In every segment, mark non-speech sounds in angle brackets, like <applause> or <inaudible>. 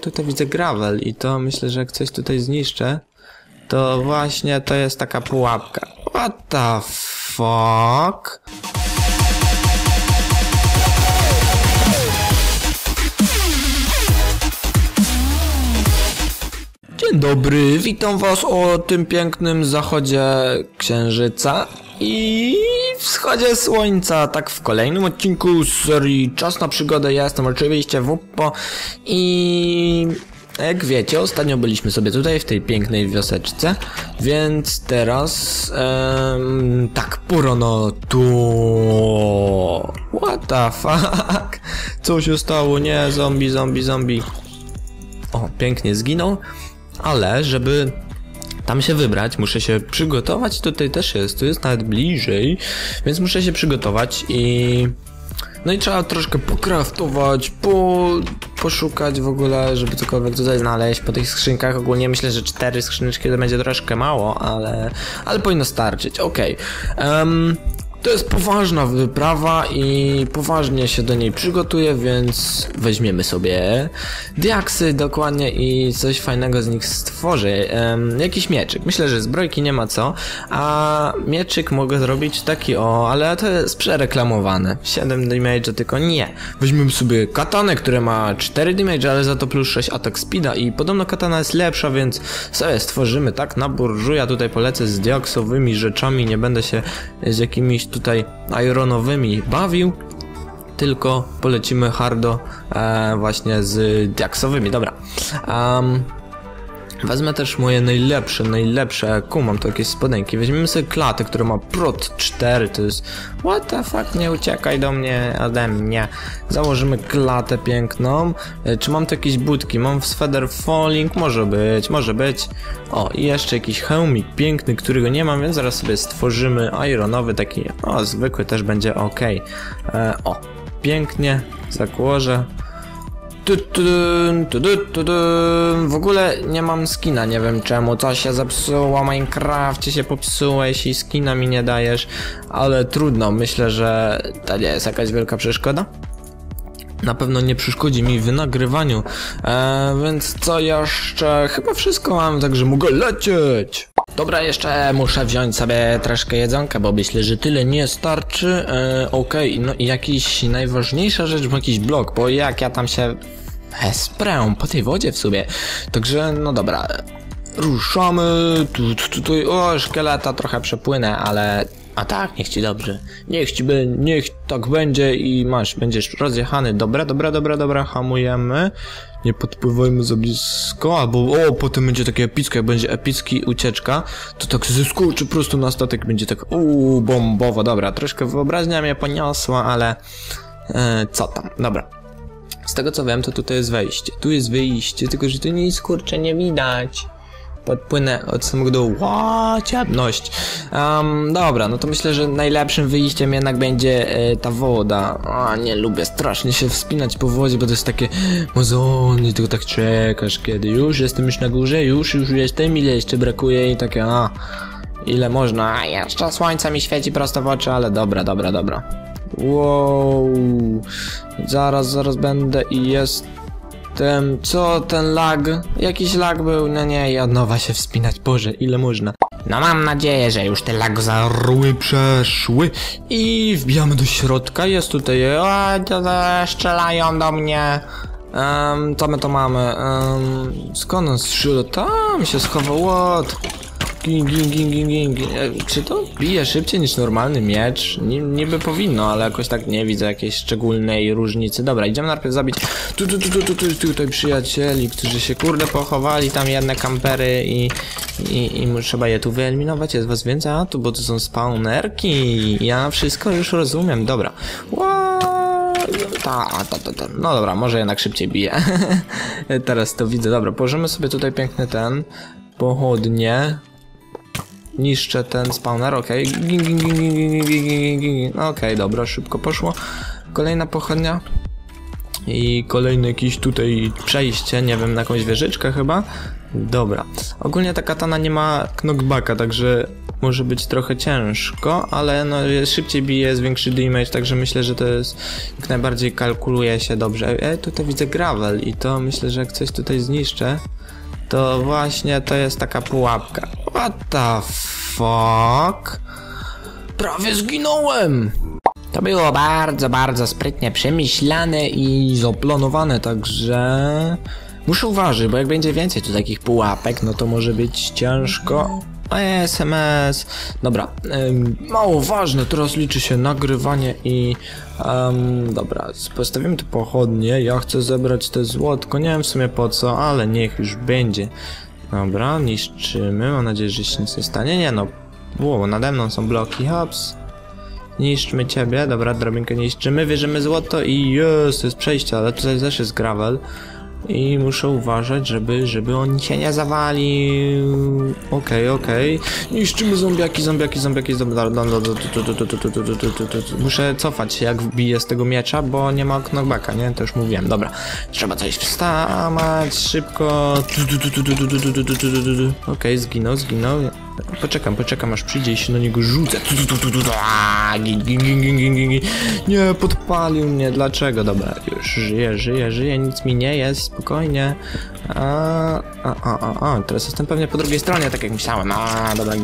tutaj widzę gravel i to myślę, że jak coś tutaj zniszczę, to właśnie to jest taka pułapka. What the fuck? Dzień dobry, witam was o tym pięknym zachodzie księżyca i wschodzie słońca, tak w kolejnym odcinku serii Czas na przygodę. Ja jestem oczywiście Wuppo i jak wiecie, ostatnio byliśmy sobie tutaj w tej pięknej wioseczce, więc teraz em, tak, Purono tu. What the fuck? Co się stało? Nie, zombie, zombie, zombie. O, pięknie zginął, ale żeby tam się wybrać, muszę się przygotować. Tutaj też jest, tu jest nawet bliżej, więc muszę się przygotować i. No i trzeba troszkę pokraftować, po, poszukać w ogóle, żeby cokolwiek tutaj znaleźć po tych skrzynkach. Ogólnie myślę, że cztery skrzyneczki to będzie troszkę mało, ale, ale powinno starczyć. Okej. Em, to jest poważna wyprawa i poważnie się do niej przygotuję, więc weźmiemy sobie diaksy dokładnie i coś fajnego z nich stworzę. Um, jakiś mieczyk. Myślę, że zbrojki nie ma co, a mieczyk mogę zrobić taki o, ale to jest przereklamowane. 7 damage, tylko nie. Weźmiemy sobie katanę, która ma 4 damage, ale za to plus 6 atak speeda i podobno katana jest lepsza, więc sobie stworzymy tak na burżuja. Tutaj polecę z diaksowymi rzeczami, nie będę się z jakimiś tutaj ironowymi bawił, tylko polecimy hardo e, właśnie z diaksowymi. Dobra. Um, Wezmę też moje najlepsze, najlepsze, ku mam tu jakieś spodenki. Weźmiemy sobie klatę, która ma prot 4, to jest what the fuck, nie uciekaj do mnie, ode mnie. Założymy klatę piękną. E, Czy mam tu jakieś budki? Mam w Feather Falling, może być, może być. O, i jeszcze jakiś hełmik piękny, którego nie mam, więc zaraz sobie stworzymy ironowy, taki, o, zwykły też będzie ok. E, o, pięknie, zakłożę. Tudun, tudun, tudun. W ogóle nie mam skina, nie wiem czemu. To się zepsuło, Minecrafcie się popsułeś i skina mi nie dajesz, ale trudno, myślę, że to nie jest jakaś wielka przeszkoda. Na pewno nie przeszkodzi mi w nagrywaniu, e, więc co jeszcze? Chyba wszystko mam, także mogę lecieć. Dobra, jeszcze muszę wziąć sobie troszkę jedzonka, bo myślę, że tyle nie starczy. E, Okej, no i jakiś najważniejsza rzecz, bo jakiś blok, bo jak ja tam się sprę po tej wodzie w sumie. Także, no dobra, ruszamy. Tu, tu, tutaj, o, szkieleta trochę przepłynę, ale a tak, niech ci dobrze. Niech ci by, niech tak będzie i masz, będziesz rozjechany. Dobra, dobra, dobra, dobra, hamujemy. Nie podpływajmy za blisko, albo o, potem będzie takie epickie, jak będzie epicki ucieczka, to tak zeskoczy prosto na statek, będzie tak uuu, bombowo. Dobra, troszkę wyobraźnia mnie poniosła, ale e, co tam, dobra. Z tego co wiem, to tutaj jest wejście. Tu jest wyjście, tylko że tu nic kurczę nie widać podpłynę od samego dołu. Ła, ciemność. Um, dobra, no to myślę, że najlepszym wyjściem jednak będzie e, ta woda. A, nie lubię strasznie się wspinać po wodzie, bo to jest takie mozolnie, tylko tak czekasz, kiedy już jestem już na górze, już, już jestem, ile jeszcze brakuje i takie, a, ile można, a jeszcze słońce mi świeci prosto w oczy, ale dobra, dobra, dobra. Wow, zaraz, zaraz będę i jest tym, co ten lag? Jakiś lag był? No nie, i od nowa się wspinać. Boże, ile można? No mam nadzieję, że już te lag zarły przeszły i wbijamy do środka. Jest tutaj, o, to, to, strzelają do mnie. Um, co my to mamy? Um, skąd on strzela? Tam się schował, what? Ging, ging, ging, ging, ging. E, Czy to bije szybciej niż normalny miecz? Ni niby powinno, ale jakoś tak nie widzę jakiejś szczególnej różnicy. Dobra, idziemy najpierw zabić tu, tu, tu, tu, tu, tu, tutaj przyjacieli, którzy się kurde pochowali, tam jedne kampery i, i, i trzeba je tu wyeliminować. Jest was więcej? A tu, bo to są spawnerki. Ja wszystko już rozumiem, dobra. Ta, ta, ta, ta. No dobra, może jednak szybciej bije. <laughs> Teraz to widzę. Dobra, położymy sobie tutaj piękny ten pochodnie. Niszczę ten spawner, okej. Okay. Okej, dobra, szybko poszło. Kolejna pochodnia. I kolejny jakiś tutaj przejście, nie wiem, na jakąś wieżyczkę chyba. Dobra. Ogólnie ta katana nie ma knockbacka, także może być trochę ciężko, ale no szybciej bije, jest większy damage, także myślę, że to jest jak najbardziej kalkuluje się dobrze. E, tutaj widzę gravel i to myślę, że jak coś tutaj zniszczę, to właśnie to jest taka pułapka. What the fuck? Prawie zginąłem! To było bardzo, bardzo sprytnie przemyślane i Zaplanowane, także muszę uważać, bo jak będzie więcej tu takich pułapek, no to może być ciężko. SMS. Dobra, mało ważne, teraz liczy się nagrywanie i ym, dobra, postawimy tu pochodnie. Ja chcę zebrać te złotko, nie wiem w sumie po co, ale niech już będzie. Dobra, niszczymy, mam nadzieję, że się nic nie stanie. Nie no, było, nade mną są bloki, hops. Niszczmy ciebie, dobra, drabinkę niszczymy, bierzemy złoto i jest, jest przejście, ale tutaj też jest gravel. I muszę uważać, żeby, żeby on się nie zawalił. Okej, okej. Niszczymy zombiaki, zombiaki, zombiaki, zombiaki. Muszę cofać się, jak wbiję z tego miecza, bo nie ma knockbacka, nie? To już mówiłem. Dobra. Trzeba coś wstawać szybko. Okej, zginął, zginął. Poczekam, poczekam, aż przyjdzie i się na niego rzucę. Nie, podpalił mnie. Dlaczego? Dobra, już żyję, żyję, żyję, nic mi nie jest, spokojnie. A, a, a, a, teraz jestem pewnie po drugiej stronie, tak jak myślałem. A, dobra,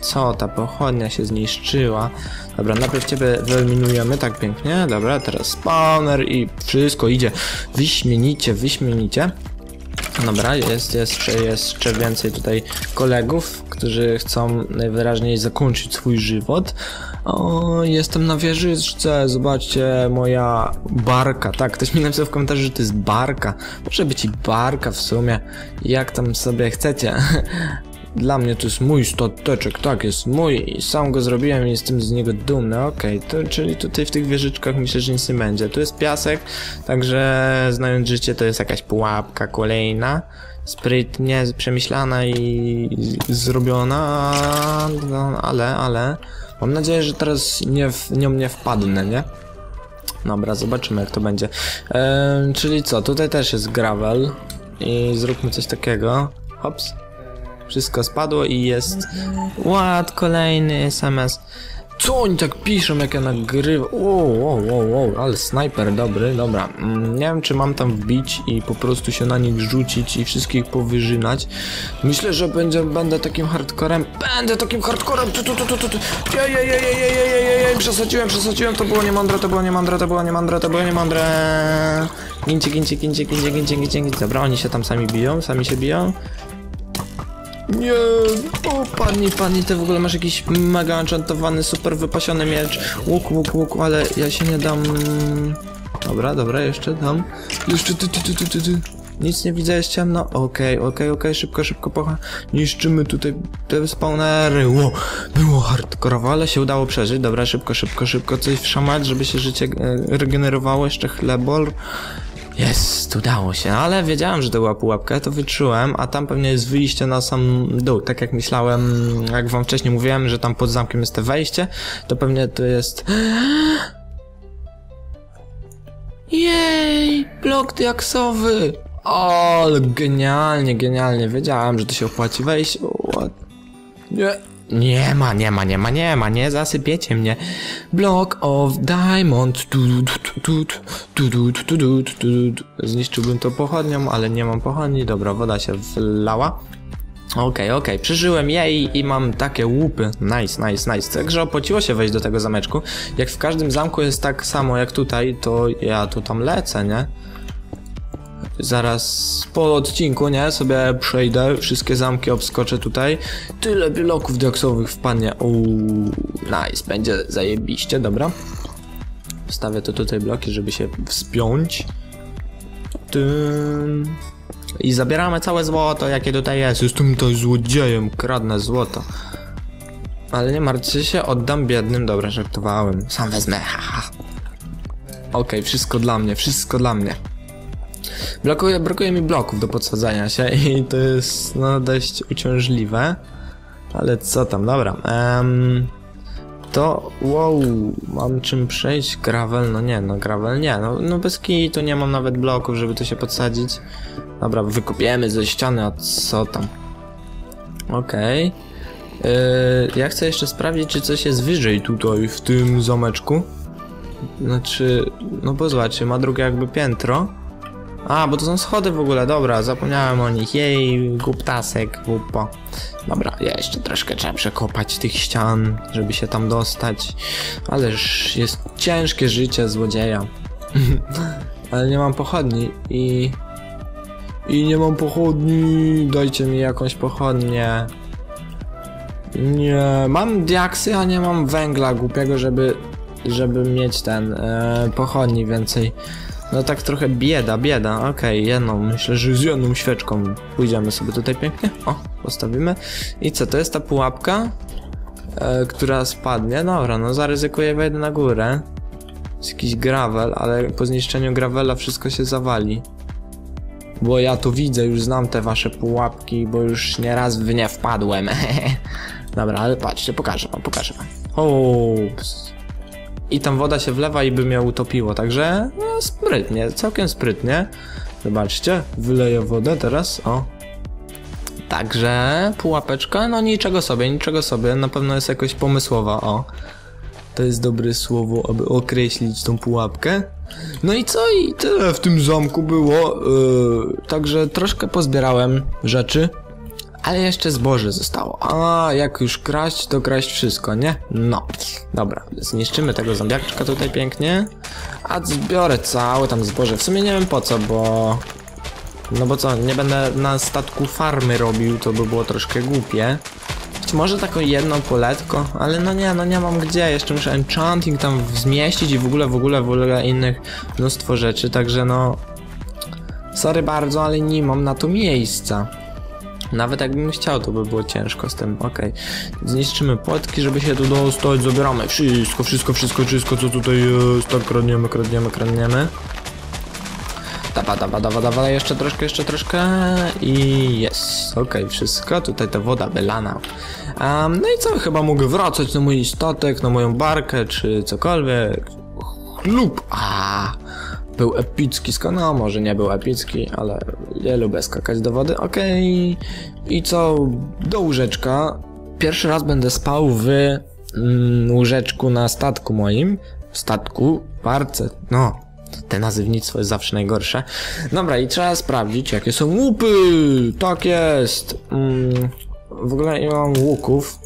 co, ta pochodnia się zniszczyła. Dobra, najpierw ciebie wyeliminujemy, tak pięknie. Dobra, teraz spawner i wszystko idzie wyśmienicie, wyśmienicie. Dobra, jest jeszcze, jeszcze więcej tutaj kolegów, którzy chcą najwyraźniej zakończyć swój żywot. O, jestem na wieżyczce, zobaczcie, moja barka. Tak, ktoś mi napisał w komentarzu, że to jest barka. Może być i barka w sumie, jak tam sobie chcecie. <laughs> Dla mnie to jest mój stateczek, tak, jest mój i sam go zrobiłem i jestem z niego dumny, okej, okay, czyli tutaj w tych wieżyczkach myślę, że nic nie będzie. Tu jest piasek, także znając życie to jest jakaś pułapka kolejna, sprytnie przemyślana i zrobiona, no, ale, ale mam nadzieję, że teraz nie w nią nie wpadnę, nie? Dobra, zobaczymy jak to będzie. Czyli co, tutaj też jest gravel i zróbmy coś takiego. Hops. Wszystko spadło i jest... Ład, kolejny SMS. Co oni tak piszą, jak ja nagrywam? Wow, wow, wow, wow, ale snajper dobry, dobra. Mm, nie wiem, czy mam tam wbić i po prostu się na nich rzucić i wszystkich powyżynać. Myślę, że będzie, będę takim hardcorem. Będę takim hardcorem! Tu, tu, tu, tu, tu. Jej, jej, jej, jej, jej, jej, jej, jej, przesadziłem, przesadziłem, to było niemądre, to było niemądre, to było niemądre, to było niemądre. Gincie, gincie, gincie, gincie, gincie, gincie, gincie. Dobra, oni się tam sami biją, sami się biją. Nie, o pani, pani, ty w ogóle masz jakiś mega enchantowany, super wypasiony miecz. Łuk, łuk, łuk, ale ja się nie dam... Dobra, dobra, jeszcze dam. Jeszcze ty, ty, ty, ty, ty, ty. Nic nie widzę, jest ciemno. Okej, okay, okej, okay, okej, okay. szybko, szybko pocha. Niszczymy tutaj te spawnery. Ło, było hardkorowo, ale się udało przeżyć. Dobra, szybko, szybko, szybko coś wszamać, żeby się życie e, regenerowało. Jeszcze chlebol. Jest, udało się, ale wiedziałem, że to była pułapka, to wyczułem, a tam pewnie jest wyjście na sam dół. Tak jak myślałem, jak wam wcześniej mówiłem, że tam pod zamkiem jest to wejście, to pewnie to jest... Jej, blok diaksowy! O, genialnie, genialnie, wiedziałem, że to się opłaci wejść. O, nie, nie ma, nie ma, nie ma, nie ma, nie zasypiecie mnie. Block of Diamond. Zniszczyłbym to pochodnią, ale nie mam pochodni. Dobra, woda się wlała. Okej, okay, okej, okay. przeżyłem jej i mam takie łupy. Nice, nice, nice. Także opłaciło się wejść do tego zameczku. Jak w każdym zamku jest tak samo jak tutaj, to ja tu tam lecę, nie? Zaraz po odcinku, nie? Sobie przejdę, wszystkie zamki obskoczę tutaj. Tyle bloków dioksowych wpadnie. Uuu, nice, będzie zajebiście, dobra. Wstawię to tutaj bloki, żeby się wspiąć. Tym. I zabieramy całe złoto, jakie tutaj jest. Jestem tutaj złodziejem, kradnę złoto. Ale nie martwcie się, oddam biednym. Dobra, żartowałem. Sam wezmę, haha. Okej, okay, wszystko dla mnie, wszystko dla mnie. Brakuje, brakuje mi bloków do podsadzania się <laughs> i to jest no dość uciążliwe. Ale co tam, dobra. Um, to, wow, mam czym przejść? Gravel? No nie, no gravel nie. No, no bez to nie mam nawet bloków, żeby to się podsadzić. Dobra, wykopiemy ze ściany, a co tam? Okej. Okay. Yy, ja chcę jeszcze sprawdzić, czy coś jest wyżej tutaj w tym zameczku. Znaczy, no bo zobaczcie, ma drugie jakby piętro. A, bo to są schody w ogóle, dobra, zapomniałem o nich. Jej, głuptasek, głupo. Dobra, jeszcze troszkę trzeba przekopać tych ścian, żeby się tam dostać. Ależ jest ciężkie życie złodzieja. <laughs> Ale nie mam pochodni i... I nie mam pochodni, dajcie mi jakąś pochodnię. Nie, mam diaksy, a nie mam węgla głupiego, żeby, żeby mieć ten e, pochodni więcej. No tak trochę bieda, bieda. Okej, jedną, myślę, że z jedną świeczką pójdziemy sobie tutaj pięknie. O, postawimy. I co, to jest ta pułapka, e, która spadnie. Dobra, no zaryzykuję, wejdę na górę. Jest jakiś gravel, ale po zniszczeniu gravela wszystko się zawali. Bo ja to widzę, już znam te wasze pułapki, bo już nieraz w nie wpadłem. <laughs> Dobra, ale patrzcie, pokażę wam, pokażę wam. Ops. I tam woda się wlewa i by mnie utopiło, także no, sprytnie, całkiem sprytnie. Zobaczcie, wyleję wodę teraz, o. Także pułapeczka, no niczego sobie, niczego sobie, na pewno jest jakoś pomysłowa, o. To jest dobre słowo, aby określić tą pułapkę. No i co? I tyle w tym zamku było. Yy, także troszkę pozbierałem rzeczy. Ale jeszcze zboże zostało. A jak już kraść, to kraść wszystko, nie? No. Dobra, zniszczymy tego zombiaczka tutaj pięknie. A zbiorę całe tam zboże. W sumie nie wiem po co, bo... No bo co, nie będę na statku farmy robił, to by było troszkę głupie. Być może taką jedną poletko, ale no nie, no nie mam gdzie, jeszcze muszę enchanting tam zmieścić i w ogóle, w ogóle, w ogóle innych mnóstwo rzeczy, także no... Sorry bardzo, ale nie mam na to miejsca. Nawet jakbym chciał, to by było ciężko z tym, okej. Zniszczymy płotki, żeby się tu dostać, zabieramy wszystko, wszystko, wszystko, wszystko, co tutaj jest, tak kradniemy, kradniemy, kradniemy. Dawa, dawa, dawa, dawa, jeszcze troszkę, jeszcze troszkę i jest, okej, wszystko, tutaj ta woda wylana. Um, no i co, chyba mogę wracać na mój statek, na moją barkę, czy cokolwiek. Chlub, a był epicki skok, no może nie był epicki, ale ja lubię skakać do wody, okej. I co, do łóżeczka. Pierwszy raz będę spał w mm, łóżeczku na statku moim. Statku, barce, no. Te nazywnictwo jest zawsze najgorsze. Dobra, i trzeba sprawdzić, jakie są łupy. Tak jest. Mm, w ogóle nie mam łuków.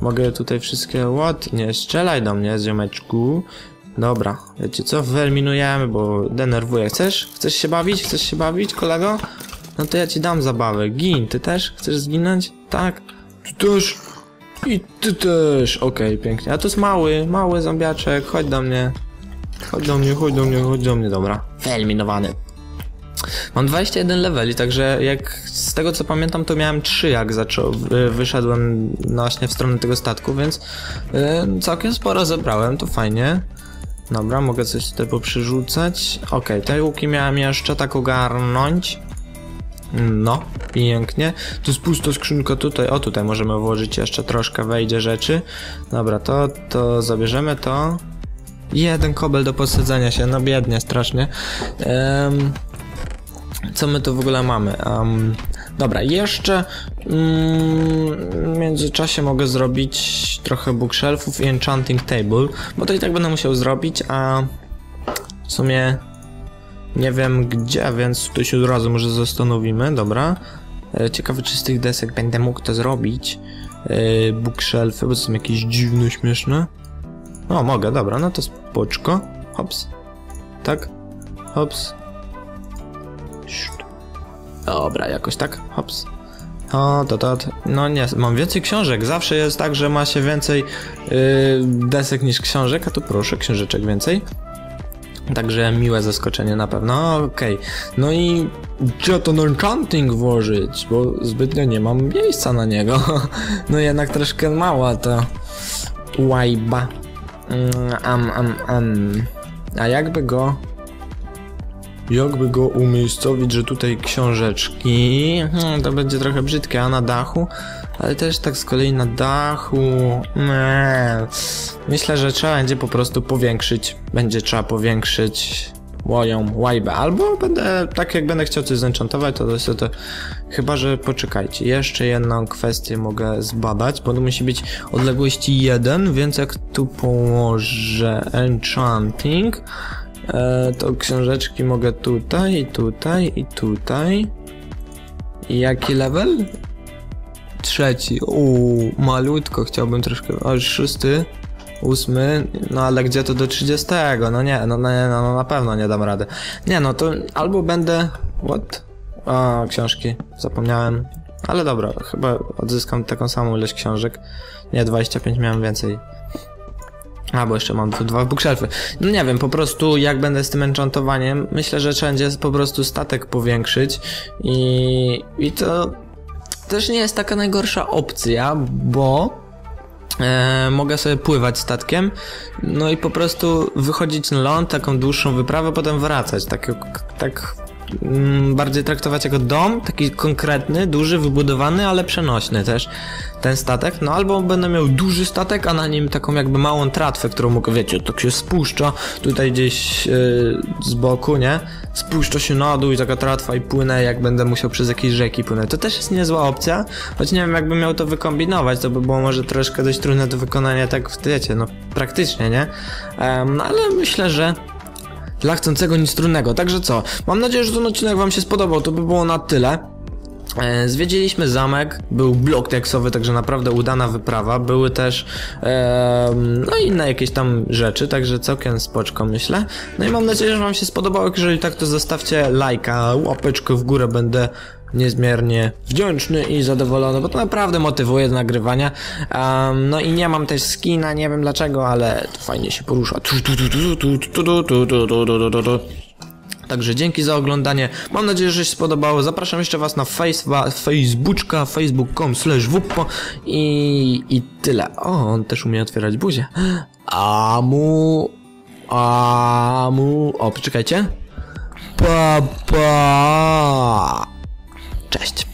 Mogę tutaj wszystkie... What? Nie, strzelaj do mnie, ziomeczku. Dobra, wiecie co? Wyeliminujemy, bo denerwuję. Chcesz? Chcesz się bawić? Chcesz się bawić, kolego? No to ja ci dam zabawę. Gin, ty też? Chcesz zginąć? Tak? Ty też? I ty też. Okej, pięknie. A to jest mały, mały zombiaczek. Chodź do mnie. Chodź do mnie, chodź do mnie, chodź do mnie. Dobra. Wyeliminowany. Mam 21 leveli, także jak z tego co pamiętam, to miałem 3 jak zaczął, wy- wyszedłem właśnie w stronę tego statku, więc yy, całkiem sporo zebrałem, to fajnie. Dobra, mogę coś tutaj poprzyrzucać. Okej, te łuki miałem jeszcze tak ogarnąć. No, pięknie. Tu jest pusta skrzynka tutaj. O, tutaj możemy włożyć jeszcze troszkę, wejdzie rzeczy. Dobra, to, to zabierzemy to. Jeden kobel do posadzenia się, no biednie, strasznie. Em, co my tu w ogóle mamy? Um, dobra, jeszcze mm, w międzyczasie mogę zrobić trochę bookshelfów i enchanting table, bo to i tak będę musiał zrobić, a w sumie nie wiem gdzie, więc tutaj się od razu może zastanowimy, dobra. E, Ciekawe czy z tych desek będę mógł to zrobić. E, Bookshelfy, bo to są jakieś dziwne, śmieszne. O, mogę, dobra, no to spoczko. Hops. Tak? Hops. Dobra, jakoś tak. Hops. O, to, to, to. No nie, mam więcej książek. Zawsze jest tak, że ma się więcej yy, desek niż książek, a tu proszę, książeczek więcej. Także miłe zaskoczenie na pewno. Okej. No i gdzie ten enchanting włożyć? Bo zbytnio nie mam miejsca na niego. <laughs> No jednak troszkę mała ta łajba. Mm, am, am, am. A jakby go jakby go umiejscowić, że tutaj książeczki, hmm, to będzie trochę brzydkie, a na dachu, ale też tak z kolei na dachu, nie. myślę, że trzeba będzie po prostu powiększyć, będzie trzeba powiększyć łoją łajbę. Albo będę, tak jak będę chciał coś zenchantować, to, to, to chyba, że poczekajcie. Jeszcze jedną kwestię mogę zbadać, bo to musi być odległości 1, więc jak tu położę enchanting, e, to książeczki mogę tutaj, i tutaj, i tutaj. I jaki level? Trzeci. Uuu, malutko, chciałbym troszkę. O, szósty. Ósmy, no ale gdzie to do 30? No nie, no, no, no, no na pewno nie dam rady. Nie, no to albo będę. What? A, książki, zapomniałem. Ale dobra, chyba odzyskam taką samą ilość książek. Nie, 25 miałem więcej. A, bo jeszcze mam tu dwa bookshelfy. No nie wiem, po prostu jak będę z tym enchantowaniem, myślę, że wszędzie po prostu statek powiększyć i, i to też nie jest taka najgorsza opcja, bo e, mogę sobie pływać statkiem, no i po prostu wychodzić na ląd, taką dłuższą wyprawę, potem wracać, tak, tak bardziej traktować jako dom, taki konkretny, duży, wybudowany, ale przenośny też ten statek, no albo będę miał duży statek, a na nim taką jakby małą tratwę, którą mogę, wiecie, tak się spuszcza tutaj gdzieś yy, z boku, nie? Spuszcza się na dół i taka tratwa i płynę, jak będę musiał przez jakieś rzeki płynąć. To też jest niezła opcja, choć nie wiem, jakbym miał to wykombinować, to by było może troszkę dość trudne do wykonania, tak wiecie, no praktycznie, nie? Um, ale myślę, że dla chcącego nic trudnego. Także co? Mam nadzieję, że ten odcinek Wam się spodobał. To by było na tyle. E, zwiedziliśmy zamek, był blok teksowy, także naprawdę udana wyprawa. Były też e, no inne jakieś tam rzeczy, także całkiem spoczko myślę. No i mam nadzieję, że Wam się spodobało. Jeżeli tak, to zostawcie lajka, łapeczkę w górę, będę niezmiernie wdzięczny i zadowolony, bo to naprawdę motywuje do nagrywania. Um, no i nie mam też skina, nie wiem dlaczego, ale fajnie się porusza. Także dzięki za oglądanie. Mam nadzieję, że się spodobało. Zapraszam jeszcze Was na face, Facebooka, facebook.com slash i, i tyle. O, on też umie otwierać buzię. Amu... Amu... O, poczekajcie. Pa, pa. Cześć.